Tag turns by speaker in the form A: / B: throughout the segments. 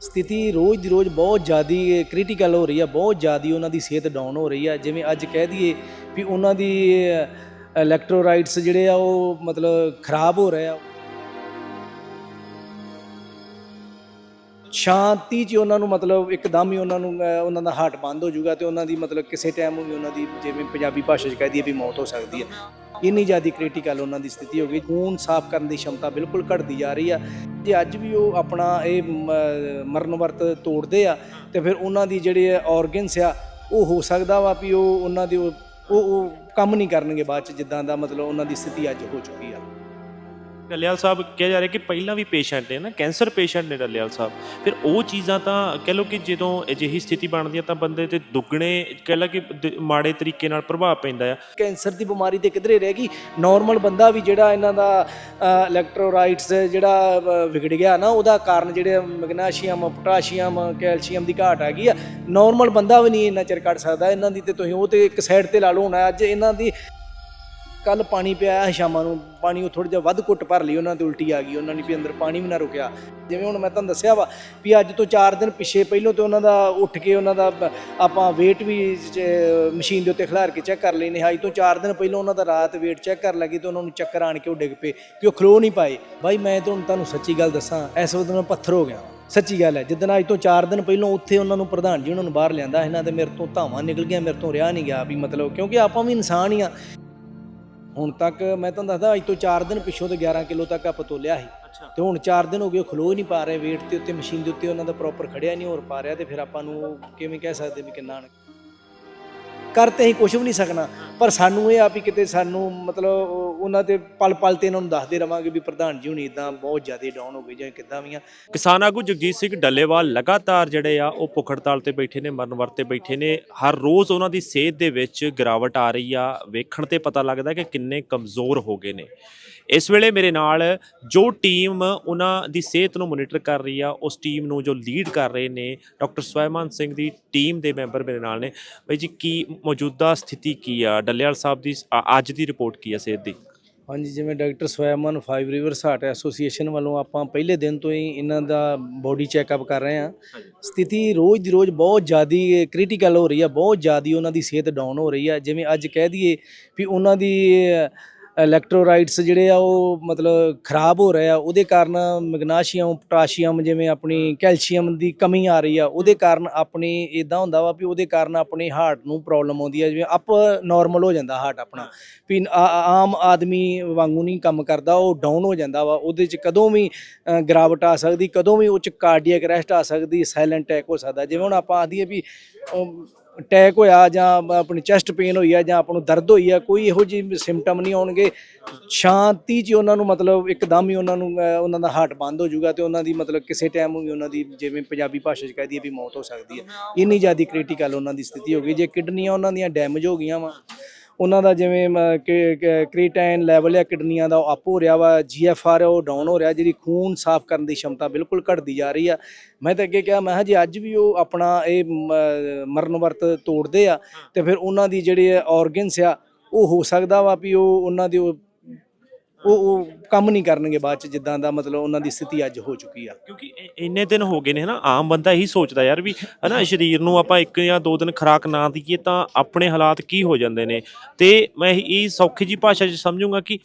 A: ਸਥਿਤੀ ਰੋਜ਼ ਦੀ ਰੋਜ਼ ਬਹੁਤ ਜ਼ਿਆਦਾ ਕ੍ਰਿਟੀਕਲ ਹੋ ਰਹੀ ਆ, ਬਹੁਤ ਜ਼ਿਆਦਾ ਉਹਨਾਂ ਦੀ ਸਿਹਤ ਡਾਊਨ ਹੋ ਰਹੀ ਆ। ਜਿਵੇਂ ਅੱਜ ਕਹਿ ਦਈਏ ਵੀ ਉਹਨਾਂ ਦੀ ਇਲੈਕਟ੍ਰੋਲਾਈਟਸ ਜਿਹੜੇ ਆ ਉਹ ਮਤਲਬ ਖਰਾਬ ਹੋ ਰਹੇ ਆ। ਸ਼ਾਂਤੀ 'ਚ ਉਹਨਾਂ ਨੂੰ ਮਤਲਬ ਇੱਕਦਮ ਹੀ ਉਹਨਾਂ ਨੂੰ ਉਹਨਾਂ ਦਾ ਹਾਰਟ ਬੰਦ ਹੋ ਜਾਊਗਾ ਤੇ ਉਹਨਾਂ ਦੀ ਮਤਲਬ ਕਿਸੇ ਟਾਈਮ ਵੀ ਉਹਨਾਂ ਦੀ ਜਿਵੇਂ ਪੰਜਾਬੀ ਭਾਸ਼ਾ 'ਚ ਕਹਿ ਦਈਏ ਵੀ ਮੌਤ ਹੋ ਸਕਦੀ ਹੈ ਇੰਨੀ ਜ਼ਿਆਦਾ ਕ੍ਰਿਟੀਕਲ ਉਹਨਾਂ ਦੀ ਸਥਿਤੀ ਹੋ ਗਈ। ਖੂਨ ਸਾਫ਼ ਕਰਨ ਦੀ ਸ਼ਮਤਾ ਬਿਲਕੁਲ ਘਟਦੀ ਜਾ ਰਹੀ ਆ। ਜੇ ਅੱਜ ਵੀ ਉਹ ਆਪਣਾ ਇਹ ਮ- ਮਰਨ ਵਰਤ ਤੋੜਦੇ ਆ ਤੇ ਫਿਰ ਉਹਨਾਂ ਦੀ ਜਿਹੜੇ ਆਰਗਨਸ ਆ, ਉਹ ਹੋ ਸਕਦਾ ਵਾ ਵੀ ਉਹ ਉਹਨਾਂ ਦੇ ਉਹ ਉਹ ਉਹ ਕੰਮ ਨਹੀਂ ਕਰਨਗੇ ਬਾਅਦ ਚ, ਜਿੱਦਾਂ ਦਾ ਮਤਲਬ ਉਹਨਾਂ ਦੀ ਸਥਿਤੀ ਅੱਜ ਹੋ ਚੁੱਕੀ ਆ।
B: ਡੱਲੇਵਾਲ ਸਾਹਿਬ ਕਿਹਾ ਜਾ ਰਿਹਾ ਕਿ ਪਹਿਲਾਂ ਵੀ ਪੇਸ਼ੈਂਟ ਨੇ ਨਾ ਕੈਂਸਰ ਪੇਸ਼ੈਂਟ ਨੇ ਡੱਲੇਵਾਲ ਸਾਹਿਬ। ਫਿਰ ਉਹ ਚੀਜ਼ਾਂ ਤਾਂ ਕਹਿ ਲਓ ਕਿ ਜਦੋਂ ਅਜਿਹੀ ਸਥਿਤੀ ਬਣਦੀ ਹੈ ਤਾਂ ਬੰਦੇ ਤੇ ਦੁੱਗਣੇ ਕਹਿ ਲਾ ਕਿ ਦ- ਮਾੜੇ ਤਰੀਕੇ ਨਾਲ ਪ੍ਰਭਾਵ ਪੈਂਦਾ ਆ।
A: ਕੈਂਸਰ ਦੀ ਬਿਮਾਰੀ ਤੇ ਕਿਧਰੇ ਰਹਿ ਗਈ ਨਾਰਮਲ ਬੰਦਾ ਵੀ ਜਿਹੜਾ ਇਹਨਾਂ ਦਾ ਇਲੈਕਟ੍ਰੋਲਾਈਟਸ ਜਿਹੜਾ ਅ, ਵਿਗੜ ਗਿਆ ਨਾ ਉਹਦਾ ਕਾਰਨ ਜਿਹੜੇ ਮੈਗਨੀਸ਼ੀਅਮ ਪੋਟਾਸ਼ੀਅਮ ਕੈਲਸ਼ੀਅਮ ਦੀ ਘਾਟ ਹੈਗੀ ਆ। ਨਾਰਮਲ ਬੰਦਾ ਵੀ ਨਹੀਂ ਇੰਨਾ ਚਿਰ ਕੱਢ ਸਕਦਾ ਇਹਨਾਂ ਦੀ ਤੇ ਤੁਸੀਂ ਉਹ ਤੇ ਇੱਕ ਸਾਈਡ ਤੇ ਲਾ ਲਓ ਹੁਣ ਅੱਜ ਇਹਨਾਂ ਦੀ ਕੱਲ ਪਾਣੀ ਪਿਆ ਸ਼ਾਮਾਂ ਨੂੰ ਪਾਣੀ ਉਹ ਥੋੜਾ ਜਿਹਾ ਵੱਧ ਕੁੱਟ ਭਰ ਲਈ ਉਹਨਾਂ ਤੇ ਉਲਟੀ ਆ ਗਈ, ਉਹਨਾਂ ਨੇ ਵੀ ਅੰਦਰ ਪਾਣੀ ਵੀ ਨਾ ਰੁਕਿਆ। ਜਿਵੇਂ ਹੁਣ ਮੈਂ ਤੁਹਾਨੂੰ ਦੱਸਿਆ ਵਾ ਵੀ ਅੱਜ ਤੋਂ 4 ਦਿਨ ਪਿੱਛੇ ਪਹਿਲੋਂ ਤੇ ਉਹਨਾਂ ਦਾ ਉੱਠ ਕੇ ਉਹਨਾਂ ਦਾ ਆਪਾਂ weight ਵੀ ਮਸ਼ੀਨ ਦੇ ਉੱਤੇ ਖਿਲਾਰ ਕੇ ਚੈੱਕ ਕਰ ਲੈਨੇ ਅੱਜ ਤੋਂ 4 ਦਿਨ ਪਹਿਲੋਂ ਉਹਨਾਂ ਦਾ ਰਾਤ weight ਚੈੱਕ ਕਰ ਲੱਗੀ ਤੇ ਉਹਨਾਂ ਨੂੰ ਚੱਕਰ ਆਣ ਕੇ ਉਹ ਡਿੱਗ ਪਏ ਕਿ ਉਹ ਖਲੋ ਨਹੀਂ ਪਾਏ। ਬਾਈ, ਮੈਂ ਤੁਹਾਨੂੰ ਤੁਹਾਨੂੰ ਸੱਚੀ ਗੱਲ ਦੱਸਾਂ, ਇਸ ਵਕਤ ਮੈਂ ਪੱਥਰ ਹੋ ਗਿਆ ਸੱਚੀ ਗੱਲ ਹੈ। ਜਿੱਦਣ ਅੱਜ ਤੋਂ 4 ਦਿਨ ਪਹਿਲਾਂ ਉੱਥੇ ਉਹਨਾਂ ਨੂੰ ਪ੍ਰਧਾਨ ਜੀ ਉਹਨਾਂ ਨੂੰ ਬਾਹਰ ਲਿਆਂਦਾ, ਇਹਨਾਂ ਤੇ ਮੇਰੇ ਤੋਂ ਧਾਵਾਂ ਨਿਕਲ ਗਿਆ ਮੇਰੇ ਤੋਂ ਰਿਹਾ ਨਹੀਂ ਗਿਆ ਵੀ ਮਤਲਬ ਕਿਉਂਕਿ ਆਪਾਂ ਵੀ ਇਨਸਾਨ ਹੀ ਆ। ਹੁਣ ਤੱਕ ਮੈਂ ਤੁਹਾਨੂੰ ਦੱਸਦਾ ਅੱਜ ਤੋਂ 4 ਦਿਨ ਪਿੱਛੋਂ ਤੇ 11 ਕਿਲੋ ਤੱਕ ਆਪਾਂ ਤੋਲਿਆ ਸੀ। ਤੇ ਹੁਣ 4 ਦਿਨ ਹੋ ਗਏ ਉਹ ਖਲੋ ਹੀ ਨਹੀਂ ਪਾ ਰਹੇ weight ਤੇ ਉੱਤੇ ਮਸ਼ੀਨ ਦੇ ਉੱਤੇ ਉਹਨਾਂ ਦਾ ਪ੍ਰੋਪਰ ਖੜਿਆ ਨਹੀਂ ਹੋਰ ਪਾ ਰਿਹਾ ਤੇ ਫਿਰ ਆਪਾਂ ਨੂੰ ਕਿਵੇਂ ਕਹਿ ਸਕਦੇ ਵੀ ਕਿੰਨਾ ਕਰ ਤੇ ਅਸੀਂ ਕੁਝ ਵੀ ਨਹੀਂ ਸਕਣਾ। ਪਰ ਸਾਨੂੰ ਇਹ ਆ ਵੀ ਕਿਤੇ ਸਾਨੂੰ ਮਤਲਬ ਉਹਨਾਂ ਤੇ ਪਲ ਪਲ ਤੇ ਇਹਨਾਂ ਨੂੰ ਦੱਸਦੇ ਰਵਾਂਗੇ ਵੀ ਪ੍ਰਧਾਨ ਜੀ ਹੁਣ ਇਦਾਂ ਬਹੁਤ ਜ਼ਿਆਦਾ ਡਾਊਨ ਹੋ ਗਏ ਜਾਂ ਕਿੱਦਾਂ ਵੀ ਆ।
B: ਕਿਸਾਨ ਆਗੂ ਜਗਜੀਤ ਸਿੰਘ ਡੱਲੇਵਾਲ ਲਗਾਤਾਰ ਜਿਹੜੇ ਆ ਉਹ ਭੁੱਖ ਹੜਤਾਲ ਤੇ ਬੈਠੇ ਨੇ, ਮਰਨ ਵਰਤੇ ਬੈਠੇ ਨੇ। ਹਰ ਰੋਜ਼ ਉਹਨਾਂ ਦੀ ਸਿਹਤ ਦੇ ਵਿੱਚ ਗਿਰਾਵਟ ਆ ਰਹੀ ਆ। ਵੇਖਣ ਤੇ ਪਤਾ ਲੱਗਦਾ ਕਿ ਕਿੰਨੇ ਕਮਜ਼ੋਰ ਹੋ ਗਏ ਨੇ। ਇਸ ਵੇਲੇ ਮੇਰੇ ਨਾਲ ਜੋ ਟੀਮ ਉਹਨਾਂ ਦੀ ਸਿਹਤ ਨੂੰ ਮੋਨੀਟਰ ਕਰ ਰਹੀ ਆ ਉਸ ਟੀਮ ਨੂੰ ਜੋ ਲੀਡ ਕਰ ਰਹੇ ਨੇ ਡਾਕਟਰ ਸਵੈਮਾਨ ਸਿੰਘ ਦੀ ਟੀਮ ਦੇ ਮੈਂਬਰ ਮੇਰੇ ਨਾਲ ਨੇ। ਬਈ ਜੀ ਕੀ ਮੌਜੂਦਾ ਸਥਿਤੀ ਕੀ ਆ? ਡੱਲੇਵਾਲ ਸਾਹਿਬ ਦੀ ਅ- ਅੱਜ ਦੀ ਰਿਪੋਰਟ ਕੀ ਆ ਸਿਹਤ ਦੀ?
A: ਹਾਂਜੀ ਜਿਵੇਂ doctor Swaiman five rivers heart association ਵੱਲੋਂ ਆਪਾਂ ਪਹਿਲੇ ਦਿਨ ਤੋਂ ਹੀ ਇਹਨਾਂ ਦਾ ਬੋਡੀ ਚੈੱਕਅਪ ਕਰ ਰਹੇ ਹਾਂ। ਸਥਿਤੀ ਰੋਜ਼ ਦੀ ਰੋਜ਼ ਬਹੁਤ ਜ਼ਿਆਦੀ ਕ੍ਰਿਟੀਕਲ ਹੋ ਰਹੀ ਹੈ ਬਹੁਤ ਜ਼ਿਆਦੀ ਉਹਨਾਂ ਦੀ ਸਿਹਤ ਡਾਊਨ ਹੋ ਰਹੀ ਹੈ ਜਿਵੇਂ ਅੱਜ ਕਹਿ ਦਈਏ ਵੀ ਉਹਨਾਂ ਦੀ ਇਲੈਕਟ੍ਰੋਲਾਈਟਸ ਜਿਹੜੇ ਆ ਉਹ ਮਤਲਬ ਖਰਾਬ ਹੋ ਰਹੇ ਆ ਉਹਦੇ ਕਾਰਨ ਮੈਗਨੀਸ਼ੀਅਮ ਪੋਟਾਸ਼ੀਅਮ ਜਿਵੇਂ ਆਪਣੀ ਕੈਲਸ਼ੀਅਮ ਦੀ ਕਮੀ ਆ ਰਹੀ ਆ ਉਹਦੇ ਕਾਰਨ ਆਪਣੀ ਇਦਾਂ ਹੁੰਦਾ ਵਾ ਵੀ ਉਹਦੇ ਕਾਰਨ ਆਪਣੇ ਹਾਰਟ ਨੂੰ ਪ੍ਰੋਬਲਮ ਆਉਂਦੀ ਆ ਜਿਵੇਂ ਅਪ ਨਾਰਮਲ ਹੋ ਜਾਂਦਾ ਹਾਰਟ ਆਪਣਾ। ਵੀ ਆ- ਆ- ਆਮ ਆਦਮੀ ਵਾਂਗੂ ਨਹੀਂ ਕੰਮ ਕਰਦਾ ਉਹ ਡਾਊਨ ਹੋ ਜਾਂਦਾ ਵਾ ਉਹਦੇ ਚ ਕਦੋਂ ਵੀ ਅ, ਗਿਰਾਵਟ ਆ ਸਕਦੀ ਕਦੋਂ ਵੀ ਉਹ ਚ ਕਾਰਡੀਅਕ ਅਰੈਸਟ ਆ ਸਕਦੀ ਸਾਇਲੈਂਟ ਅਟੈਕ ਹੋ ਸਕਦਾ। ਜਿਵੇਂ ਹੁਣ ਆਪਾਂ ਆਦੀਏ ਵੀ ਅਟੈਕ ਹੋਇਆ ਜਾਂ ਆਪਣੀ ਚੈਸਟ ਪੇਨ ਹੋਈ ਆ ਜਾਂ ਆਪਾਂ ਨੂੰ ਦਰਦ ਹੋਈ ਆ, ਕੋਈ ਇਹੋ ਜਿਹੀ ਸਿੰਪਟਮ ਨਹੀਂ ਆਉਣਗੇ। ਸ਼ਾਂਤੀ 'ਚ ਉਹਨਾਂ ਨੂੰ ਮਤਲਬ ਇੱਕਦਮ ਹੀ ਉਹਨਾਂ ਨੂੰ ਉਹਨਾਂ ਦਾ ਹਾਰਟ ਬੰਦ ਹੋ ਜਾਊਗਾ ਤੇ ਉਹਨਾਂ ਦੀ ਮਤਲਬ ਕਿਸੇ ਟਾਈਮ ਵੀ ਉਹਨਾਂ ਦੀ ਜਿਵੇਂ ਪੰਜਾਬੀ ਭਾਸ਼ਾ 'ਚ ਕਹਿ ਦਈਏ ਵੀ ਮੌਤ ਹੋ ਸਕਦੀ ਹੈ। ਇੰਨੀ ਜ਼ਿਆਦਾ ਕ੍ਰਿਟੀਕਲ ਉਹਨਾਂ ਦੀ ਸਥਿਤੀ ਹੋ ਗਈ। ਜੇ ਕਿਡਨੀਆਂ ਉਹਨਾਂ ਦੀਆਂ ਡੈਮੇਜ ਹੋ ਗਈਆਂ ਵਾ ਉਹਨਾਂ ਦਾ ਜਿਵੇਂ ਕ੍ਰੀਟਾਈਨ ਲੈਵਲ ਹੈ ਕਿਡਨੀਆਂ ਦਾ ਉਹ ਅਪ ਹੋ ਰਿਹਾ ਵਾ ਜੀਐਫਆਰ ਉਹ ਡਾਊਨ ਹੋ ਰਿਹਾ ਜਿਹੜੀ ਖੂਨ ਸਾਫ਼ ਕਰਨ ਦੀ ਸ਼ਮਤਾ ਬਿਲਕੁਲ ਘਟਦੀ ਜਾ ਰਹੀ ਆ। ਮੈਂ ਤਾਂ ਅੱਗੇ ਕਿਹਾ ਮੈਂ ਕਿਹਾ ਜੀ ਅੱਜ ਵੀ ਉਹ ਆਪਣਾ ਇਹ ਮਰਨ ਵਰਤ ਤੋੜਦੇ ਆ ਤੇ ਫਿਰ ਉਹਨਾਂ ਦੀ ਜਿਹੜੇ ਆਰਗਨਸ ਆ ਉਹ ਹੋ ਸਕਦਾ ਵਾ ਵੀ ਉਹ ਉਹਨਾਂ ਦੇ ਉਹ ਉਹ ਕੰਮ ਨਹੀਂ ਕਰਨਗੇ ਬਾਅਦ ਚ ਜਿੱਦਾਂ ਦਾ ਮਤਲਬ ਉਹਨਾਂ ਦੀ ਸਥਿਤੀ ਅੱਜ ਹੋ ਚੁੱਕੀ ਆ।
B: ਕਿਉਂਕਿ ਇੰਨੇ ਦਿਨ ਹੋ ਗਏ ਨੇ, ਹਨਾ, ਆਮ ਬੰਦਾ ਇਹੀ ਸੋਚਦਾ ਯਾਰ ਵੀ, ਹਨਾ, ਸਰੀਰ ਨੂੰ ਆਪਾਂ ਇੱਕ ਜਾਂ ਦੋ ਦਿਨ ਖਰਾਕ ਨਾ ਦਈਏ ਤਾਂ ਆਪਣੇ ਹਾਲਾਤ ਕੀ ਹੋ ਜਾਂਦੇ ਨੇ। ਤੇ ਮੈਂ ਇਹ- ਸੌਖੀ ਜੀ ਭਾਸ਼ਾ 'ਚ ਸਮਝੂੰਗਾ ਕਿ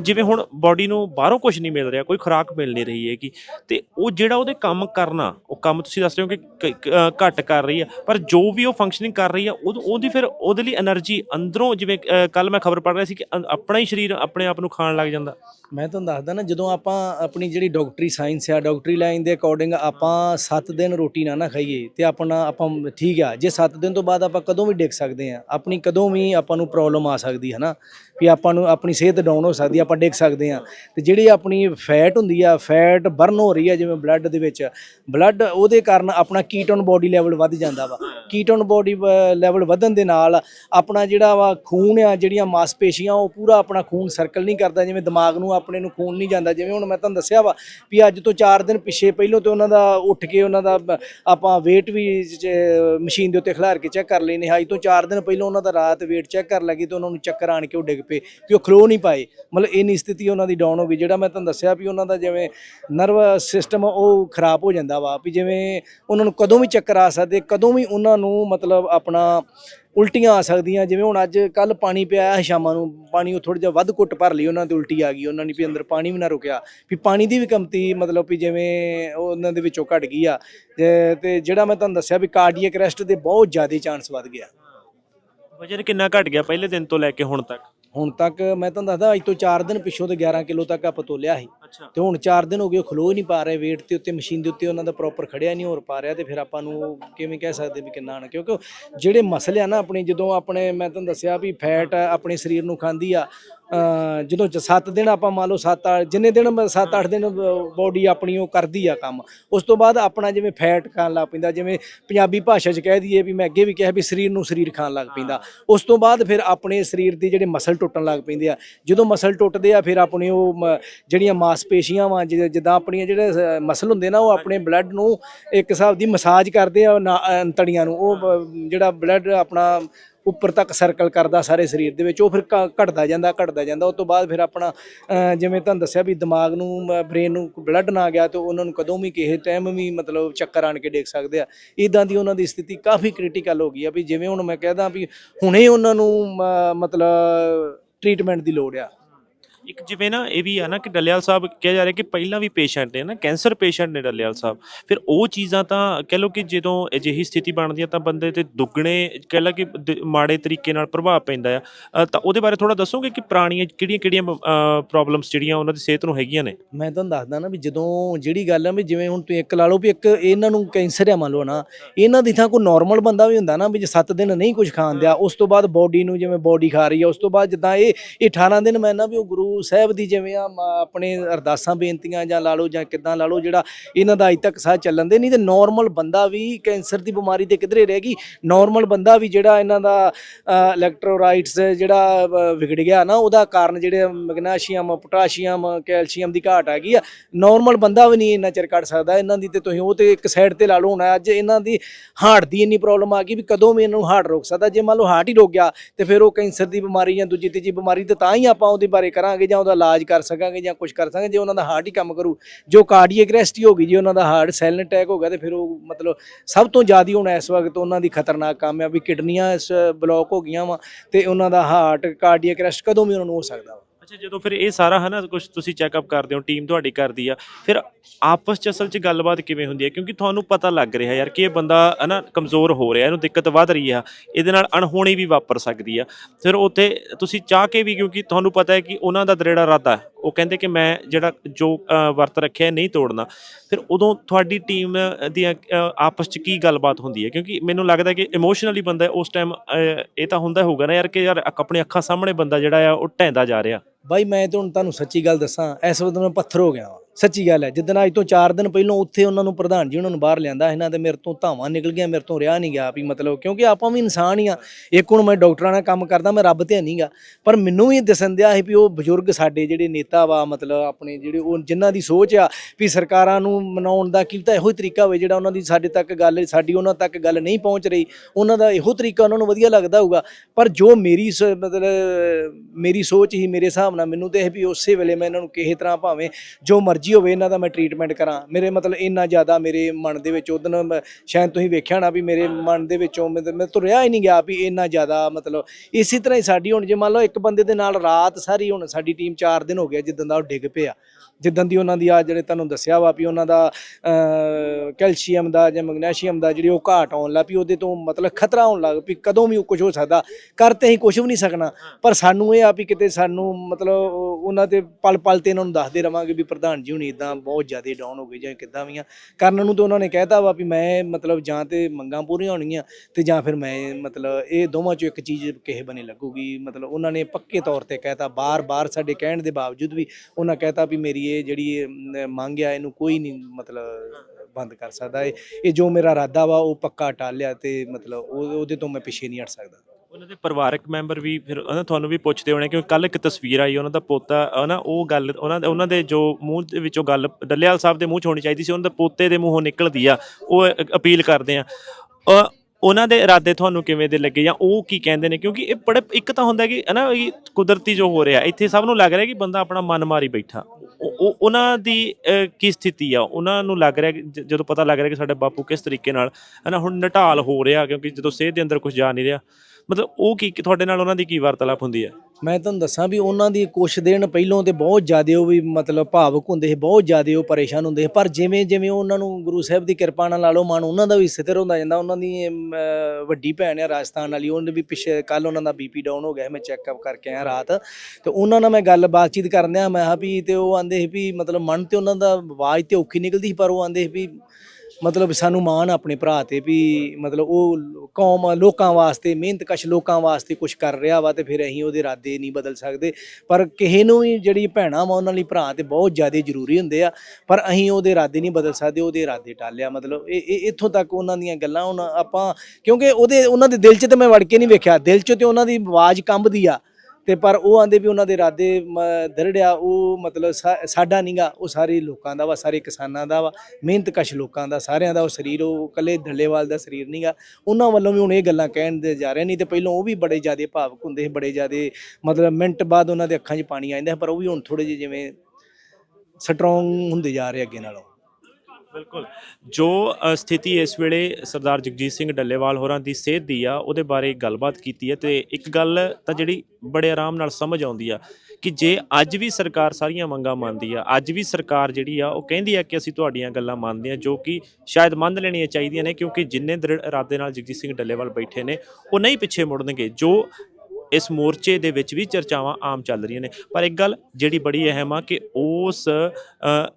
B: ਜਿਵੇਂ ਹੁਣ ਬਾਡੀ ਨੂੰ ਬਾਹਰੋਂ ਕੁਝ ਨਹੀਂ ਮਿਲ ਰਿਹਾ, ਕੋਈ ਖਰਾਕ ਮਿਲ ਨਹੀਂ ਰਹੀ ਹੈਗੀ, ਤੇ ਉਹ ਜਿਹੜਾ ਉਹਦੇ ਕੰਮ ਕਰਨਾ, ਉਹ ਕੰਮ ਤੁਸੀਂ ਦੱਸ ਰਹੇ ਹੋ ਕਿ ਕ- ਘੱਟ ਕਰ ਰਹੀ ਆ, ਪਰ ਜੋ ਵੀ ਉਹ ਫੰਕਸ਼ਨਿੰਗ ਕਰ ਰਹੀ ਆ, ਉਹ, ਉਹਦੀ ਫਿਰ ਉਹਦੇ ਲਈ એનર્ਜੀ ਅੰਦਰੋਂ ਜਿਵੇਂ ਕੱਲ ਮੈਂ ਖਬਰ ਪੜ੍ਹ ਰਿਹਾ ਸੀ ਕਿ ਆਪਣਾ ਹੀ ਸਰੀਰ ਆਪਣੇ ਆਪ ਨੂੰ ਖਾਣ ਲੱਗ ਜਾਂਦਾ
A: ਮੈਂ ਤੁਹਾਨੂੰ ਦੱਸਦਾ ਨਾ, ਜਦੋਂ ਆਪਾਂ ਆਪਣੀ ਜਿਹੜੀ ਡਾਕਟਰੀ ਸਾਇੰਸ ਆ, ਡਾਕਟਰੀ ਲਾਈਨ ਦੇ ਅਕੋਰਡਿੰਗ ਆਪਾਂ 7 ਦਿਨ ਰੋਟੀ ਨਾ ਨਾ ਖਾਈਏ ਤੇ ਆਪਣਾ ਆਪਾਂ ਠੀਕ ਆ। ਜੇ 7 ਦਿਨ ਤੋਂ ਬਾਅਦ ਆਪਾਂ ਕਦੋਂ ਵੀ ਡਿੱਗ ਸਕਦੇ ਆ, ਆਪਣੀ ਕਦੋਂ ਵੀ ਆਪਾਂ ਨੂੰ ਪ੍ਰੋਬਲਮ ਆ ਸਕਦੀ ਹੈ ਨਾ ਵੀ ਆਪਾਂ ਨੂੰ ਆਪਣੀ ਸਿਹਤ ਡਾਊਨ ਹੋ ਸਕਦੀ, ਆਪਾਂ ਡਿੱਗ ਸਕਦੇ ਆ। ਤੇ ਜਿਹੜੀ ਆਪਣੀ ਫੈਟ ਹੁੰਦੀ ਆ ਫੈਟ ਬਰਨ ਹੋ ਰਹੀ ਆ, ਜਿਵੇਂ ਬਲੱਡ ਦੇ ਵਿੱਚ ਬਲੱਡ ਉਹਦੇ ਕਾਰਨ ਆਪਣਾ ਕੀਟੋਨ ਬੋਡੀ ਲੈਵਲ ਵੱਧ ਜਾਂਦਾ ਵਾ। ਕੀਟੋਨ ਬੋਡੀ ਲੈਵਲ ਵਧਣ ਦੇ ਨਾਲ ਆਪਣਾ ਜਿਹੜਾ ਵਾ ਖੂਨ ਆ, ਜਿਹੜੀਆਂ ਮਾਸਪੇਸ਼ੀਆਂ, ਉਹ ਪੂਰਾ ਆਪਣਾ ਖੂਨ ਸਰਕਲ ਨਹੀਂ ਕਰਦਾ, ਜਿਵੇਂ ਦਿਮਾਗ ਨੂੰ ਆਪਣੇ ਨੂੰ ਖੂਨ ਨਹੀਂ ਜਾਂਦਾ। ਜਿਵੇਂ ਹੁਣ ਮੈਂ ਤੁਹਾਨੂੰ ਦੱਸਿਆ ਵਾ ਵੀ ਅੱਜ ਤੋਂ 4 ਦਿਨ ਪਿੱਛੇ ਪਹਿਲੋਂ ਤੇ ਉਹਨਾਂ ਦਾ ਉੱਠ ਕੇ ਉਹਨਾਂ ਦਾ ਆਪਾਂ weight ਵੀ ਮਸ਼ੀਨ ਦੇ ਉੱਤੇ ਖਿਲਾਰ ਕੇ ਚੈੱਕ ਕਰ ਲੈਨੇ ਅੱਜ ਤੋਂ 4 ਦਿਨ ਪਹਿਲਾਂ ਉਹਨਾਂ ਦਾ ਰਾਤ weight ਚੈੱਕ ਕਰ ਲੱਗੀ ਤੇ ਉਹਨਾਂ ਨੂੰ ਚੱਕਰ ਆਣ ਕੇ ਉਹ ਡਿੱਗ ਪਏ ਕਿ ਉਹ ਖਲੋ ਨਹੀਂ ਪਾਏ। ਮਤਲਬ ਇੰਨੀ ਸਥਿਤੀ ਉਹਨਾਂ ਦੀ ਡਾਊਨ ਹੋ ਗਈ, ਜਿਹੜਾ ਮੈਂ ਤੁਹਾਨੂੰ ਦੱਸਿਆ ਵੀ ਉਹਨਾਂ ਦਾ ਜਿਵੇਂ ਨਰਵ ਸਿਸਟਮ ਉਹ ਖਰਾਬ ਹੋ ਜਾਂਦਾ ਵਾ। ਵੀ ਜਿਵੇਂ ਉਹਨਾਂ ਨੂੰ ਕਦੋਂ ਵੀ ਚੱਕਰ ਆ ਸਕਦੇ, ਕਦੋਂ ਵੀ ਉਹਨਾਂ ਨੂੰ ਮਤਲਬ ਆਪਣਾ ਉਲਟੀਆਂ ਆ ਸਕਦੀਆਂ। ਜਿਵੇਂ ਹੁਣ ਅੱਜ ਕੱਲ ਪਾਣੀ ਪਿਆ ਹੈ ਸ਼ਾਮਾਂ ਨੂੰ ਪਾਣੀ ਉਹ ਥੋੜਾ ਜਿਹਾ ਵੱਧ ਘੁੱਟ ਭਰ ਲਈ ਉਹਨਾਂ ਤੇ ਉਲਟੀ ਆ ਗਈ। ਉਹਨਾਂ ਨੇ ਵੀ ਅੰਦਰ ਪਾਣੀ ਵੀ ਨਾ ਰੁਕਿਆ। ਵੀ ਪਾਣੀ ਦੀ ਵੀ ਕਮਤੀ ਮਤਲਬ ਵੀ ਜਿਵੇਂ ਉਹ ਉਹਨਾਂ ਦੇ ਵਿੱਚੋਂ ਘਟ ਗਈ ਆ। ਤੇ- ਜਿਹੜਾ ਮੈਂ ਤੁਹਾਨੂੰ ਦੱਸਿਆ ਵੀ ਕਾਰਡੀਅਕ ਅਰੈਸਟ ਦੇ ਬਹੁਤ ਜ਼ਿਆਦਾ ਚਾਂਸ ਵੱਧ ਗਿਆ।
B: ਵਜਨ ਕਿੰਨਾ ਘਟ ਗਿਆ ਪਹਿਲੇ ਦਿਨ ਤੋਂ ਲੈ ਕੇ ਹੁਣ ਤੱਕ?
A: ਹੁਣ ਤੱਕ ਮੈਂ ਤੁਹਾਨੂੰ ਦੱਸਦਾ ਅੱਜ ਤੋਂ 4 ਦਿਨ ਪਿੱਛੋਂ ਤੇ 11 ਕਿਲੋ ਤੱਕ ਆਪਾਂ ਤੋਲਿਆ ਸੀ। ਤੇ ਹੁਣ 4 ਦਿਨ ਹੋ ਗਏ ਖਲੋ ਹੀ ਨਹੀਂ ਪਾ ਰਹੇ weight ਤੇ ਉੱਤੇ ਮਸ਼ੀਨ ਦੇ ਉੱਤੇ ਉਹਨਾਂ ਦਾ ਪ੍ਰੋਪਰ ਖੜਿਆ ਨਹੀਂ ਹੋਰ ਪਾ ਰਿਹਾ ਤੇ ਫਿਰ ਆਪਾਂ ਨੂੰ ਕਿਵੇਂ ਕਹਿ ਸਕਦੇ ਵੀ ਕਿੰਨਾ ਆਣਾ ਕਿਉਂਕਿ ਜਿਹੜੇ ਮਸਲੇ ਆ ਨਾ ਆਪਣੇ ਜਦੋਂ ਆਪਣੇ ਮੈਂ ਤੁਹਾਨੂੰ ਦੱਸਿਆ ਵੀ ਫੈਟ ਆਪਣੇ ਸਰੀਰ ਨੂੰ ਖਾਂਦੀ ਆ ਜਦੋਂ 7 ਦਿਨ ਆਪਾਂ ਮੰਨ ਲਓ 7 ਜਿੰਨੇ ਦਿਨ 7-8 ਦਿਨ ਬੋਡੀ ਆਪਣੀ ਉਹ ਕਰਦੀ ਆ ਕੰਮ ਉਸ ਤੋਂ ਬਾਅਦ ਆਪਣਾ ਜਿਵੇਂ ਫੈਟ ਖਾਣ ਲੱਗ ਪੈਂਦਾ ਜਿਵੇਂ ਪੰਜਾਬੀ ਭਾਸ਼ਾ 'ਚ ਕਹਿ ਦਈਏ ਵੀ ਮੈਂ ਅੱਗੇ ਵੀ ਕਿਹਾ ਵੀ ਸਰੀਰ ਨੂੰ ਸਰੀਰ ਖਾਣ ਲੱਗ ਪੈਂਦਾ ਉਸ ਤੋਂ ਬਾਅਦ ਫਿਰ ਆਪਣੇ ਸਰੀਰ ਦੇ ਜਿਹੜੇ ਮਸਲ ਟੁੱਟਣ ਲੱਗ ਪੈਂਦੇ ਆ ਜਦੋਂ ਮਸਲ ਟੁੱਟਦੇ ਆ ਫਿਰ ਆਪਣੇ ਉਹ ਜਿਹੜੀਆਂ ਮਾਸਪੇਸ਼ੀਆਂ ਵਾਂ ਜਿ- ਜਿੱਦਾਂ ਆਪਣੀਆਂ ਜਿਹੜੇ ਸ- ਮਸਲ ਹੁੰਦੇ ਨਾ ਉਹ ਆਪਣੇ ਬਲੱਡ ਨੂੰ ਇੱਕ ਹਿਸਾਬ ਦੀ ਮਸਾਜ ਕਰਦੇ ਆ ਨਾ- ਅੰਤੜੀਆਂ ਨੂੰ। ਉਹ ਬ- ਜਿਹੜਾ ਬਲੱਡ ਆਪਣਾ ਉੱਪਰ ਤੱਕ ਸਰਕਲ ਕਰਦਾ ਸਾਰੇ ਸਰੀਰ ਦੇ ਵਿੱਚ ਉਹ ਫਿਰ ਘ- ਘਟਦਾ ਜਾਂਦਾ ਘਟਦਾ ਜਾਂਦਾ। ਉਸ ਤੋਂ ਬਾਅਦ ਫਿਰ ਆਪਣਾ ਅ, ਜਿਵੇਂ ਤੁਹਾਨੂੰ ਦੱਸਿਆ ਵੀ ਦਿਮਾਗ ਨੂੰ ਬ੍ਰੇਨ ਨੂੰ ਬਲੱਡ ਨਾ ਗਿਆ ਤੇ ਉਹਨਾਂ ਨੂੰ ਕਦੋਂ ਵੀ ਕਿਸੇ ਟਾਈਮ ਵੀ ਮਤਲਬ ਚੱਕਰ ਆਣ ਕੇ ਡੇਕ ਸਕਦੇ ਆ। ਇਦਾਂ ਦੀ ਉਹਨਾਂ ਦੀ ਸਥਿਤੀ ਕਾਫੀ ਕ੍ਰਿਟੀਕਲ ਹੋ ਗਈ ਆ ਵੀ ਜਿਵੇਂ ਹੁਣ ਮੈਂ ਕਹਿਦਾ ਵੀ ਹੁਣੇ ਉਹਨਾਂ ਨੂੰ ਮ- ਮਤਲਬ ਟ੍ਰੀਟਮੈਂਟ ਦੀ ਲੋੜ ਆ।
B: ਇੱਕ ਜਿਵੇਂ ਨਾ ਇਹ ਵੀ ਆ ਨਾ ਕਿ ਡੱਲੇਵਾਲ ਸਾਹਿਬ ਕਿਹਾ ਜਾ ਰਿਹਾ ਕਿ ਪਹਿਲਾਂ ਵੀ ਪੇਸ਼ੈਂਟ ਨੇ ਨਾ ਕੈਂਸਰ ਪੇਸ਼ੈਂਟ ਨੇ ਡੱਲਿਆਲ ਸਾਹਿਬ। ਫਿਰ ਉਹ ਚੀਜ਼ਾਂ ਤਾਂ ਕਹਿ ਲਓ ਕਿ ਜਦੋਂ ਅਜਿਹੀ ਸਥਿਤੀ ਬਣਦੀ ਆ ਤਾਂ ਬੰਦੇ ਤੇ ਦੁੱਗਣੇ ਕਹਿ ਲਾ ਕਿ ਦ- ਮਾੜੇ ਤਰੀਕੇ ਨਾਲ ਪ੍ਰਭਾਵ ਪੈਂਦਾ ਆ। ਅ, ਤਾਂ ਉਹਦੇ ਬਾਰੇ ਥੋੜਾ ਦੱਸੋਗੇ ਕਿ ਪੁਰਾਣੀਆਂ ਕਿਹੜੀਆਂ-ਕਿਹੜੀਆਂ ਪ੍ਰੋਬਲਮਸ ਜਿਹੜੀਆਂ ਉਹਨਾਂ ਦੀ ਸਿਹਤ ਨੂੰ ਹੈਗੀਆਂ ਨੇ?
A: ਮੈਂ ਤੁਹਾਨੂੰ ਦੱਸਦਾ ਨਾ ਵੀ ਜਦੋਂ ਜਿਹੜੀ ਗੱਲ ਆ ਵੀ ਜਿਵੇਂ ਹੁਣ ਤੁਸੀਂ ਇੱਕ ਲਾ ਲਓ ਵੀ ਇੱਕ ਇਹਨਾਂ ਨੂੰ ਕੈਂਸਰ ਆ ਮੰਨ ਲਓ ਨਾ ਇਹਨਾਂ ਦੀ ਥਾਂ ਕੋਈ ਨਾਰਮਲ ਬੰਦਾ ਵੀ ਹੁੰਦਾ ਨਾ ਵੀ ਜੇ 7 ਦਿਨ ਨਹੀਂ ਕੁਝ ਖਾਣ ਦਿਆ ਉਸ ਤੋਂ ਬਾਅਦ ਬਾਡੀ ਨੂੰ ਜਿਵੇਂ ਬਾਡੀ ਖਾ ਰਹੀ ਆ ਉਸ ਤੋਂ ਬਾਅਦ ਜਿੱਦਾਂ ਇਹ ਇਹ 18 ਦਿਨ ਮੈਂ ਨਾ ਵੀ ਉਹ ਗੁਰੂ ਸਾਹਿਬ ਦੀ ਜਿਵੇਂ ਆ ਆਪਣੇ ਅਰਦਾਸਾਂ, ਬੇਨਤੀਆਂ ਜਾਂ ਲਾ ਲਓ ਜਾਂ ਕਿੱਦਾਂ ਲਾ ਲਓ ਜਿਹੜਾ ਇਹਨਾਂ ਦਾ ਅੱਜ ਤੱਕ ਸਾਹ ਚੱਲਣ ਦੇ, ਨਹੀਂ ਤੇ ਨਾਰਮਲ ਬੰਦਾ ਵੀ ਕੈਂਸਰ ਦੀ ਬਿਮਾਰੀ ਤੇ ਕਿਧਰੇ ਰਹਿ ਗਈ ਨਾਰਮਲ ਬੰਦਾ ਵੀ ਜਿਹੜਾ ਇਹਨਾਂ ਦਾ ਇਲੈਕਟ੍ਰੋਲਾਈਟਸ ਜਿਹੜਾ ਵਿਗੜ ਗਿਆ ਨਾ, ਉਹਦਾ ਕਾਰਨ ਜਿਹੜੇ ਮੈਗਨੀਸ਼ੀਅਮ, ਪੋਟਾਸ਼ੀਅਮ, ਕੈਲਸ਼ੀਅਮ ਦੀ ਘਾਟ ਆ ਗਈ ਆ ਨਾਰਮਲ ਬੰਦਾ ਵੀ ਨਹੀਂ ਇੰਨਾ ਚਿਰ ਕੱਢ ਸਕਦਾ, ਇਹਨਾਂ ਦੀ ਤੇ ਤੁਸੀਂ ਉਹ ਤੇ ਇੱਕ ਸਾਈਡ ਤੇ ਲਾ ਲਓ, ਹੁਣ ਅੱਜ ਇਹਨਾਂ ਦੀ ਹਾਰਟ ਦੀ ਇੰਨੀ ਪ੍ਰੋਬਲਮ ਆ ਗਈ ਵੀ ਕਦੋਂ ਵੀ ਇਹਨਾਂ ਨੂੰ ਹਾਰਟ ਰੋਕ ਸਕਦਾ, ਜੇ ਮੰਨ ਲਓ ਹਾਰਟ ਹੀ ਰੋਕ ਗਿਆ, ਤੇ ਫਿਰ ਉਹ ਕੈਂਸਰ ਦੀ ਬਿਮਾਰੀ ਜਾਂ ਦੂਜੀ ਤੀਜੀ ਬਿਮਾਰੀ ਤੇ ਤਾਂ ਹੀ ਆਪਾਂ ਉਹਦੇ ਬਾਰੇ ਕਰਾਂਗੇ ਜਾਂ ਉਹਦਾ ਇਲਾਜ ਕਰ ਸਕਾਂਗੇ ਜਾਂ ਕੁਝ ਕਰ ਸਕਾਂਗੇ, ਜੇ ਉਹਨਾਂ ਦਾ ਹਾਰਟ ਹੀ ਕੰਮ ਕਰੂ, ਜੋ ਕਾਰਡੀਅਕ ਅਰੈਸਟ ਹੀ ਹੋ ਗਈ, ਜੇ ਉਹਨਾਂ ਦਾ ਹਾਰਟ ਸੈਲਨ ਅਟੈਕ ਹੋ ਗਿਆ ਤੇ ਫਿਰ ਉਹ ਮਤਲਬ ਸਭ ਤੋਂ ਜ਼ਿਆਦਾ ਹੁਣ ਇਸ ਵਕਤ ਉਹਨਾਂ ਦੀ ਖਤਰਨਾਕ ਕੰਮ ਆ ਵੀ ਕਿਡਨੀਆਂ ਬਲੌਕ ਹੋ ਗਈਆਂ ਵਾ ਤੇ ਉਹਨਾਂ ਦਾ ਹਾਰਟ ਕਾਰਡੀਅਕ ਅਰੈਸਟ ਕਦੋਂ ਵੀ ਉਹਨਾਂ ਨੂੰ ਹੋ ਸਕਦਾ ਵਾ।
B: ਅੱਛਾ ਜਦੋਂ ਫਿਰ ਇਹ ਸਾਰਾ ਹਨਾ ਕੁਝ ਤੁਸੀਂ ਚੈੱਕਅਪ ਕਰਦੇ ਹੋ ਟੀਮ ਤੁਹਾਡੀ ਕਰਦੀ ਆ, ਫਿਰ ਆਪਸ ਚ ਅਸਲ ਚ ਗੱਲਬਾਤ ਕਿਵੇਂ ਹੁੰਦੀ ਹੈ ਕਿਉਂਕਿ ਤੁਹਾਨੂੰ ਪਤਾ ਲੱਗ ਰਿਹਾ ਯਾਰ ਕਿ ਇਹ ਬੰਦਾ ਹਨਾ ਕਮਜ਼ੋਰ ਹੋ ਰਿਹਾ, ਇਹਨੂੰ ਦਿੱਕਤ ਵੱਧ ਰਹੀ ਆ, ਇਹਦੇ ਨਾਲ ਅਣਹੋਣੀ ਵੀ ਵਾਪਰ ਸਕਦੀ ਆ। ਫਿਰ ਉੱਥੇ ਤੁਸੀਂ ਚਾਹ ਕੇ ਵੀ ਕਿਉਂਕਿ ਤੁਹਾਨੂੰ ਪਤਾ ਹੈ ਕਿ ਉਹਨਾਂ ਦਾ ਦ੍ਰਿੜਾ ਇਰਾਦਾ ਹੈ। ਉਹ ਕਹਿੰਦੇ ਕਿ ਮੈਂ ਜਿਹੜਾ ਜੋ ਵਰਤ ਰੱਖਿਆ ਨਹੀਂ ਤੋੜਨਾ। ਫਿਰ ਉਦੋਂ ਤੁਹਾਡੀ ਟੀਮ ਦੀਆਂ ਆਪਸ ਚ ਕੀ ਗੱਲਬਾਤ ਹੁੰਦੀ ਹੈ ਕਿਉਂਕਿ ਮੈਨੂੰ ਲੱਗਦਾ ਕਿ ਇਮੋਸ਼ਨਲੀ ਬੰਦਾ ਉਸ ਟਾਈਮ ਇਹ ਤਾਂ ਹੁੰਦਾ ਹੋਊਗਾ ਨਾ ਯਾਰ ਕਿ ਯਾਰ ਆਪਣੇ ਅੱਖਾਂ ਸਾਹਮਣੇ ਬੰਦਾ ਜਿਹੜਾ ਆ, ਉਹ ਢਹਿੰਦਾ ਜਾ ਰਿਹਾ।
A: ਬਾਈ ਮੈਂ ਤਾਂ ਹੁਣ ਤੁਹਾਨੂੰ ਸੱਚੀ ਗੱਲ ਦੱਸਾਂ, ਇਸ ਵਕਤ ਮੈਂ ਪੱਥਰ ਹੋ ਗਿਆ ਵਾਂ। ਸੱਚੀ ਗੱਲ ਹੈ, ਜਿੱਦਣ ਅੱਜ ਤੋਂ 4 ਦਿਨ ਪਹਿਲਾਂ ਉੱਥੇ ਉਹਨਾਂ ਨੂੰ ਪ੍ਰਧਾਨ ਜੀ ਉਹਨਾਂ ਨੂੰ ਬਾਹਰ ਲਿਆਂਦਾ, ਇਹਨਾਂ ਦੇ ਮੇਰੇ ਤੋਂ ਧਾਵਾਂ ਨਿਕਲ ਗਿਆ ਮੇਰੇ ਤੋਂ ਰਿਹਾ ਨਹੀਂ ਗਿਆ ਵੀ ਮਤਲਬ, ਕਿਉਂਕਿ ਆਪਾਂ ਵੀ ਇਨਸਾਨ ਹੀ ਆ। ਇੱਕ ਹੁਣ ਮੈਂ ਡਾਕਟਰਾਂ ਨਾਲ ਕੰਮ ਕਰਦਾ, ਮੈਂ ਰੱਬ ਤੇ ਨਹੀਂਗਾ। ਪਰ ਮੈਨੂੰ ਵੀ ਦਿਸਣ ਦਿਆ ਸੀ ਵੀ ਉਹ ਬਜ਼ੁਰਗ ਸਾਡੇ ਜਿਹੜੇ ਨੇਤਾ ਵਾ, ਮਤਲਬ ਆਪਣੇ ਜਿਹੜੇ ਉਹ ਜਿਨ੍ਹਾਂ ਦੀ ਸੋਚ ਆ ਵੀ ਸਰਕਾਰਾਂ ਨੂੰ ਮਨਾਉਣ ਦਾ ਕੀ ਤਾਂ ਇਹੋ ਹੀ ਤਰੀਕਾ ਹੋਵੇ ਜਿਹੜਾ ਉਹਨਾਂ ਦੀ ਸਾਡੇ ਤੱਕ ਗੱਲ, ਸਾਡੀ ਉਹਨਾਂ ਤੱਕ ਗੱਲ ਨਹੀਂ ਪਹੁੰਚ ਰਹੀ। ਉਹਨਾਂ ਦਾ ਇਹੋ ਤਰੀਕਾ ਉਹਨਾਂ ਨੂੰ ਵਧੀਆ ਲੱਗਦਾ ਹੋਊਗਾ। ਪਰ ਜੋ ਮੇਰੀ ਸ- ਮਤਲਬ ਮੇਰੀ ਸੋਚ ਹੀ ਮੇਰੇ ਹਿਸਾਬ ਨਾਲ, ਮੈਨੂੰ ਤੇ ਇਹ ਵੀ ਉਸੇ ਵੇਲੇ ਮੈਂ ਇਹਨਾਂ ਨੂੰ ਕਿਸੇ ਤਰ੍ਹਾਂ ਭਾਵੇਂ ਜੋ ਮਰਜ਼ੀ ਹੋਵੇ ਇਹਨਾਂ ਦਾ ਮੈਂ ਟ੍ਰੀਟਮੈਂਟ ਕਰਾਂ। ਮੇਰੇ ਮਤਲਬ ਇੰਨਾ ਜ਼ਿਆਦਾ ਮੇਰੇ ਮਨ ਦੇ ਵਿੱਚ ਉਦੋਂ ਸ਼ਾਇਦ ਤੁਸੀਂ ਵੇਖਿਆ ਹੋਣਾ ਵੀ ਮੇਰੇ ਮਨ ਦੇ ਵਿੱਚੋਂ ਮੈਂ ਮੈਂ ਤੁਰਿਆ ਹੀ ਨਹੀਂ ਗਿਆ ਵੀ ਇੰਨਾ ਜ਼ਿਆਦਾ ਮਤਲਬ ਇਸੇ ਤਰ੍ਹਾਂ ਹੀ ਸਾਡੀ ਹੁਣ ਜੇ ਮੰਨ ਲਓ ਇੱਕ ਬੰਦੇ ਦੇ ਨਾਲ ਰਾਤ ਸਾਰੀ ਹੁਣ ਸਾਡੀ ਟੀਮ 4 ਦਿਨ ਹੋ ਗਿਆ ਜਿੱਦਾਂ ਦਾ ਉਹ ਡਿੱਗ ਪਿਆ। ਜਿੱਦਾਂ ਦੀ ਉਹਨਾਂ ਦੀ ਆ ਜਿਹੜੇ ਤੁਹਾਨੂੰ ਦੱਸਿਆ ਵਾ ਵੀ ਉਹਨਾਂ ਦਾ ਕੈਲਸ਼ੀਅਮ ਦਾ ਜਾਂ ਮੈਗਨੀਸ਼ੀਅਮ ਦਾ ਜਿਹੜੀ ਉਹ ਘਾਟ ਆਉਣ ਲੱਗ ਪਈ ਉਹਦੇ ਤੋਂ ਮਤਲਬ ਖਤਰਾ ਹੋਣ ਲੱਗ ਪਈ ਕਦੋਂ ਵੀ ਕੁਝ ਹੋ ਸਕਦਾ ਕਰ ਤੇ ਅਸੀਂ ਕੁਝ ਵੀ ਨਹੀਂ ਸਕਣਾ। ਪਰ ਸਾਨੂੰ ਇਹ ਆ ਵੀ ਕਿਤੇ ਸਾਨੂੰ ਮਤਲਬ ਉਹ- ਉਹਨਾਂ ਤੇ ਪਲ ਪਲ ਤੇ ਇਹਨਾਂ ਨੂੰ ਦੱਸਦੇ ਰਵਾਂਗੇ ਵੀ ਪ੍ਰਧਾਨ ਜੀ ਹੁਣ ਇਦਾਂ ਬਹੁਤ ਜ਼ਿਆਦਾ ਡਾਊਨ ਹੋ ਗਏ ਜਾਂ ਕਿੱਦਾਂ ਵੀ ਆ। ਕਰਨ ਨੂੰ ਤੇ ਉਹਨਾਂ ਨੇ ਕਹਿਤਾ ਵਾ ਵੀ ਮੈਂ ਮਤਲਬ ਜਾਂ ਤੇ ਮੰਗਾਂ ਪੂਰੀਆਂ ਹੋਣਗੀਆਂ ਤੇ ਜਾਂ ਫਿਰ ਮੈਂ ਮਤਲਬ ਇਹ ਦੋਵਾਂ ਚੋਂ ਇੱਕ ਚੀਜ਼ ਕਿਸੇ ਬਣੇ ਲੱਗੂਗੀ। ਮਤਲਬ ਉਹਨਾਂ ਨੇ ਪੱਕੇ ਤੌਰ ਤੇ ਕਹਿਤਾ ਬਾਰ-ਬਾਰ ਸਾਡੇ ਕਹਿਣ ਦੇ ਬਾਵਜੂਦ ਵੀ ਉਹਨਾਂ ਕਹਿਤਾ ਵੀ ਮੇਰੀ ਇਹ ਜਿਹੜੀ ਅਮ, ਮੰਗ ਆ ਇਹਨੂੰ ਕੋਈ ਨਹੀਂ ਮਤਲਬ ਬੰਦ ਕਰ ਸਕਦਾ। ਇਹ ਇਹ ਜੋ ਮੇਰਾ ਇਰਾਦਾ ਵਾ ਉਹ ਪੱਕਾ ਟਾਲਿਆ ਤੇ ਮਤਲਬ ਉਹ ਉਹਦੇ ਤੋਂ ਮੈਂ ਪਿੱਛੇ ਨਹੀਂ ਹਟ ਸਕਦਾ।
B: ਉਹਨਾਂ ਦੇ ਪਰਿਵਾਰਕ ਮੈਂਬਰ ਵੀ ਫਿਰ ਉਹਨਾਂ ਤੁਹਾਨੂੰ ਵੀ ਪੁੱਛਦੇ ਹੋਣੇ ਕਿਉਂਕਿ ਕੱਲ ਇੱਕ ਤਸਵੀਰ ਆਈ ਉਹਨਾਂ ਦਾ ਪੋਤਾ ਹਨਾ ਉਹ ਗੱਲ ਉਹਨਾਂ ਦੇ ਉਹਨਾਂ ਦੇ ਜੋ ਮੂੰਹ ਦੇ ਵਿੱਚੋਂ ਗੱਲ ਡੱਲੇਵਾਲ ਸਾਹਿਬ ਦੇ ਮੂੰਹ 'ਚ ਹੋਣੀ ਚਾਹੀਦੀ ਸੀ ਉਹਨਾਂ ਦੇ ਪੋਤੇ ਦੇ ਮੂੰਹੋਂ ਨਿਕਲਦੀ ਆ ਉਹ ਅਪੀਲ ਕਰਦੇ ਆ। ਉਹਨਾਂ ਦੇ ਇਰਾਦੇ ਤੁਹਾਨੂੰ ਕਿਵੇਂ ਦੇ ਲੱਗੇ ਜਾਂ ਉਹ ਕੀ ਕਹਿੰਦੇ ਨੇ? ਕਿਉਂਕਿ ਇਹ ਬੜੇ ਇੱਕ ਤਾਂ ਹੁੰਦਾ ਕਿ ਹਨਾ ਇਹ ਕੁਦਰਤੀ ਜੋ ਹੋ ਰਿਹਾ ਇੱਥੇ ਸਭ ਨੂੰ ਲੱਗ ਰਿਹਾ ਕਿ ਬੰਦਾ ਆਪਣਾ ਮਨ ਮਾਰੀ ਬੈਠਾ। ਉਹ- ਉਹਨਾਂ ਦੀ ਅ, ਕੀ ਸਥਿਤੀ ਆ? ਉਹਨਾਂ ਨੂੰ ਲੱਗ ਰਿਹਾ ਜਦੋਂ ਪਤਾ ਲੱਗ ਰਿਹਾ ਕਿ ਸਾਡੇ ਬਾਪੂ ਕਿਸ ਤਰੀਕੇ ਨਾਲ ਹਨਾ ਹੁਣ ਨਟਾਲ ਹੋ ਰਿਹਾ ਕਿਉਂਕਿ ਜਦੋਂ ਸਿਹਤ ਦੇ ਅੰਦਰ ਕੁਝ ਜਾ ਨਹੀਂ ਰਿਹਾ ਮਤਲਬ ਉਹ ਕੀ ਤੁਹਾਡੇ ਨਾਲ ਉਹਨਾਂ ਦੀ ਕੀ ਵਾਰਤਾਲਾਪ ਹੁੰਦੀ ਹੈ?
A: ਮੈਂ ਤੁਹਾਨੂੰ ਦੱਸਾਂ ਵੀ ਉਹਨਾਂ ਦੀ ਕੁਛ ਦਿਨ ਪਹਿਲੋਂ ਤੇ ਬਹੁਤ ਜ਼ਿਆਦਾ ਉਹ ਵੀ ਮਤਲਬ ਭਾਵੁਕ ਹੁੰਦੇ ਸੀ ਬਹੁਤ ਜ਼ਿਆਦਾ ਉਹ ਪਰੇਸ਼ਾਨ ਹੁੰਦੇ ਸੀ। ਪਰ ਜਿਵੇਂ ਜਿਵੇਂ ਉਹਨਾਂ ਨੂੰ ਗੁਰੂ ਸਾਹਿਬ ਦੀ ਕਿਰਪਾ ਨਾਲ ਲਾ ਮਨ ਉਹਨਾਂ ਦਾ ਵੀ ਸਥਿਰ ਹੁੰਦਾ ਜਾਂਦਾ। ਉਹਨਾਂ ਦੀ ਵੱਡੀ ਭੈਣ ਆ ਰਾਜਸਥਾਨ ਵਾਲੀ ਉਹਨੇ ਵੀ ਪਿੱਛੇ ਕੱਲ ਉਹਨਾਂ ਦਾ ਬੀਪੀ ਡਾਊਨ ਹੋ ਗਿਆ ਸੀ, ਮੈਂ ਚੈੱਕਅਪ ਕਰਕੇ ਆਇਆ ਰਾਤ। ਤੇ ਉਹਨਾਂ ਨਾਲ ਮੈਂ ਗੱਲ ਬਾਤਚੀਤ ਕਰਦਿਆਂ ਮੈਂ ਕਿਹਾ ਵੀ ਤੇ ਉਹ ਆਂਦੇ ਸੀ ਵੀ ਮਤਲਬ ਮਨ ਤੇ ਉਹਨਾਂ ਦਾ ਆਵਾਜ਼ ਤੇ ਔਖੀ ਨਿਕਲਦੀ ਸੀ ਪਰ ਉਹ ਆਂਦੇ ਸੀ ਵੀ ਮਤਲਬ ਸਾਨੂੰ ਮਾਣ ਆ ਆਪਣੇ ਭਰਾ ਤੇ ਵੀ ਮਤਲਬ ਉਹ ਕੌਮ ਲੋਕਾਂ ਵਾਸਤੇ ਮਿਹਨਤਕਸ਼ ਲੋਕਾਂ ਵਾਸਤੇ ਕੁਝ ਕਰ ਰਿਹਾ ਵਾ ਤੇ ਫਿਰ ਅਸੀਂ ਉਹਦੇ ਇਰਾਦੇ ਨਹੀਂ ਬਦਲ ਸਕਦੇ। ਪਰ ਕਿਸੇ ਨੂੰ ਵੀ ਜਿਹੜੀ ਭੈਣਾਂ ਵਾ ਉਹਨਾਂ ਲਈ ਭਰਾ ਤੇ ਬਹੁਤ ਜ਼ਿਆਦਾ ਜ਼ਰੂਰੀ ਹੁੰਦੇ ਆ, ਪਰ ਅਸੀਂ ਉਹਦੇ ਇਰਾਦੇ ਨਹੀਂ ਬਦਲ ਸਕਦੇ, ਉਹਦੇ ਇਰਾਦੇ ਟਾਲਿਆ ਮਤਲਬ ਇਹ ਇਹ, ਇੱਥੋਂ ਤੱਕ ਉਹਨਾਂ ਦੀਆਂ ਗੱਲਾਂ ਹੁਣ ਆਪਾਂ ਕਿਉਂਕਿ ਉਹਦੇ, ਉਹਨਾਂ ਦੇ ਦਿਲ 'ਚ ਤੇ ਮੈਂ ਵੜ ਕੇ ਨਹੀਂ ਵੇਖਿਆ, ਦਿਲ 'ਚ ਤੇ ਉਹਨਾਂ ਦੀ ਆਵਾਜ਼ ਕੰਬਦੀ ਆ। ਤੇ ਪਰ ਉਹ ਆਂਦੇ ਵੀ ਉਹਨਾਂ ਦੇ ਇਰਾਦੇ ਮ- ਦਰੜਿਆ, ਉਹ ਮਤਲਬ ਸਾ- ਸਾਡਾ ਨਹੀਂਗਾ ਉਹ ਸਾਰੇ ਲੋਕਾਂ ਦਾ ਵਾ, ਸਾਰੇ ਕਿਸਾਨਾਂ ਦਾ ਵਾ ਮਿਹਨਤਕਸ਼ ਲੋਕਾਂ ਦਾ, ਸਾਰਿਆਂ ਦਾ, ਉਹ ਸਰੀਰ, ਉਹ ਕੱਲੇ ਢੱਲੇਵਾਲ ਦਾ ਸਰੀਰ ਨਹੀਂਗਾ ਉਹਨਾਂ ਵੱਲੋਂ ਵੀ ਹੁਣ ਇਹ ਗੱਲਾਂ ਕਹਿਣ ਦੇ ਜਾ ਰਹੇ ਨਹੀਂ ਤੇ ਪਹਿਲਾਂ ਉਹ ਵੀ ਬੜੇ ਜ਼ਿਆਦੇ ਭਾਵਕ ਹੁੰਦੇ ਸੀ, ਬੜੇ ਜ਼ਿਆਦੇ ਮਤਲਬ ਮਿੰਟ ਬਾਅਦ ਉਹਨਾਂ ਦੇ ਅੱਖਾਂ 'ਚ ਪਾਣੀ ਆ ਜਾਂਦਾ ਪਰ ਉਹ ਵੀ ਹੁਣ ਥੋੜੇ ਜਿਹੇ ਜਿਵੇਂ ਸਟਰੋਂਗ ਹੁੰਦੇ ਜਾ ਰਹੇ ਅੱਗੇ ਨਾਲੋਂ।
B: ਬਿਲਕੁਲ। ਜੋ ਸਥਿਤੀ ਇਸ ਵੇਲੇ ਸਰਦਾਰ ਜਗਜੀਤ ਸਿੰਘ ਡੱਲੇਵਾਲ ਹੋਰਾਂ ਦੀ ਸਿਹਤ ਦੀ ਆ, ਉਹਦੇ ਬਾਰੇ ਗੱਲਬਾਤ ਕੀਤੀ ਹੈ ਤੇ ਇੱਕ ਗੱਲ ਤਾਂ ਜਿਹੜੀ ਬੜੇ ਆਰਾਮ ਨਾਲ ਸਮਝ ਆਉਂਦੀ ਆ ਕਿ ਜੇ ਅੱਜ ਵੀ ਸਰਕਾਰ ਸਾਰੀਆਂ ਮੰਗਾਂ ਮੰਨਦੀ ਆ, ਅੱਜ ਵੀ ਸਰਕਾਰ ਜਿਹੜੀ ਆ, ਉਹ ਕਹਿੰਦੀ ਆ ਕਿ ਅਸੀਂ ਤੁਹਾਡੀਆਂ ਗੱਲਾਂ ਮੰਨਦੇ ਆ, ਜੋ ਕਿ ਸ਼ਾਇਦ ਮੰਨ ਲੈਣੀਆਂ ਚਾਹੀਦੀਆਂ ਨੇ, ਕਿਉਂਕਿ ਜਿੰਨੇ ਦ੍ਰਿੜ ਇਰਾਦੇ ਨਾਲ ਜਗਜੀਤ ਸਿੰਘ ਡੱਲੇਵਾਲ ਬੈਠੇ ਨੇ, ਉਹ ਨਹੀਂ ਪਿੱਛੇ ਮੁੜਨਗੇ। ਜੋ ਇਸ ਮੋਰਚੇ ਦੇ ਵਿੱਚ ਵੀ ਚਰਚਾਵਾਂ ਆਮ ਚੱਲ ਰਹੀਆਂ ਨੇ। ਪਰ ਇੱਕ ਗੱਲ ਜਿਹੜੀ ਬੜੀ ਅਹਿਮ ਆ ਕਿ ਉਸ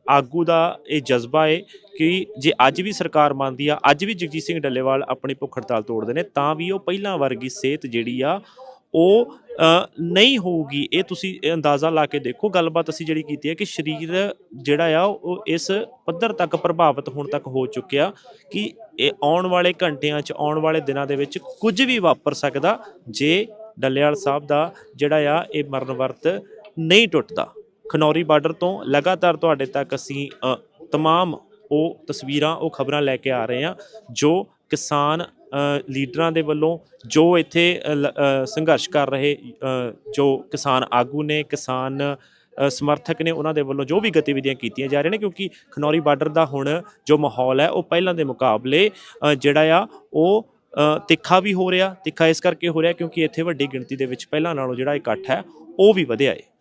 B: ਆਗੂ ਦਾ ਇਹ ਜਜ਼ਬਾ ਹੈ ਕਿ ਜੇ ਅੱਜ ਵੀ ਸਰਕਾਰ ਮੰਨਦੀ ਆ, ਅੱਜ ਵੀ ਜਗਜੀਤ ਸਿੰਘ ਡੱਲੇਵਾਲ ਆਪਣੀ ਭੁੱਖ ਹੜਤਾਲ ਤੋੜਦੇ ਨੇ, ਤਾਂ ਵੀ ਉਹ ਪਹਿਲਾਂ ਵਰਗੀ ਸਿਹਤ ਜਿਹੜੀ ਆ, ਉਹ ਨਹੀਂ ਹੋਊਗੀ। ਇਹ ਤੁਸੀਂ ਅੰਦਾਜ਼ਾ ਲਾ ਕੇ ਦੇਖੋ, ਗੱਲਬਾਤ ਅਸੀਂ ਜਿਹੜੀ ਕੀਤੀ ਹੈ ਕਿ ਸਰੀਰ ਜਿਹੜਾ ਆ, ਉਹ ਇਸ ਪੱਧਰ ਤੱਕ ਪ੍ਰਭਾਵਿਤ ਹੋਣ ਤੱਕ ਹੋ ਚੁੱਕਿਆ ਕਿ ਇਹ ਆਉਣ ਵਾਲੇ ਘੰਟਿਆਂ 'ਚ, ਆਉਣ ਵਾਲੇ ਦਿਨਾਂ ਦੇ ਵਿੱਚ ਕੁਝ ਵੀ ਵਾਪਰ ਸਕਦਾ ਜੇ ਡੱਲੇਵਾਲ ਸਾਹਿਬ ਦਾ ਜਿਹੜਾ ਆ ਇਹ ਮਰਨ ਵਰਤ ਨਹੀਂ ਟੁੱਟਦਾ। ਖਨੌਰੀ ਬਾਰਡਰ ਤੋਂ ਲਗਾਤਾਰ ਤੁਹਾਡੇ ਤੱਕ ਅਸੀਂ ਅ, ਤਮਾਮ ਉਹ ਤਸਵੀਰਾਂ ਉਹ ਖਬਰਾਂ ਲੈ ਕੇ ਆ ਰਹੇ ਹਾਂ ਜੋ ਕਿਸਾਨ ਲੀਡਰਾਂ ਦੇ ਵੱਲੋਂ ਜੋ ਇੱਥੇ ਲ- ਸੰਘਰਸ਼ ਕਰ ਰਹੇ ਜੋ ਕਿਸਾਨ ਆਗੂ ਨੇ ਕਿਸਾਨ ਸਮਰਥਕ ਨੇ ਉਹਨਾਂ ਦੇ ਵੱਲੋਂ ਜੋ ਵੀ ਗਤੀਵਿਧੀਆਂ ਕੀਤੀਆਂ ਜਾ ਰਹੀਆਂ ਨੇ ਕਿਉਂਕਿ ਖਨੌਰੀ ਬਾਰਡਰ ਦਾ ਹੁਣ ਜੋ ਮਾਹੌਲ ਹੈ ਉਹ ਪਹਿਲਾਂ ਦੇ ਮੁਕਾਬਲੇ ਜਿਹੜਾ ਆ ਉਹ ਤਿੱਖਾ ਵੀ ਹੋ ਰਿਹਾ, ਤਿੱਖਾ ਇਸ ਕਰਕੇ ਹੋ ਰਿਹਾ ਕਿਉਂਕਿ ਇੱਥੇ ਵੱਡੀ ਗਿਣਤੀ ਦੇ ਵਿੱਚ ਪਹਿਲਾਂ ਨਾਲੋਂ ਜਿਹੜਾ ਇਕੱਠ ਹੈ, ਉਹ ਵੀ ਵਧਿਆ ਹੈ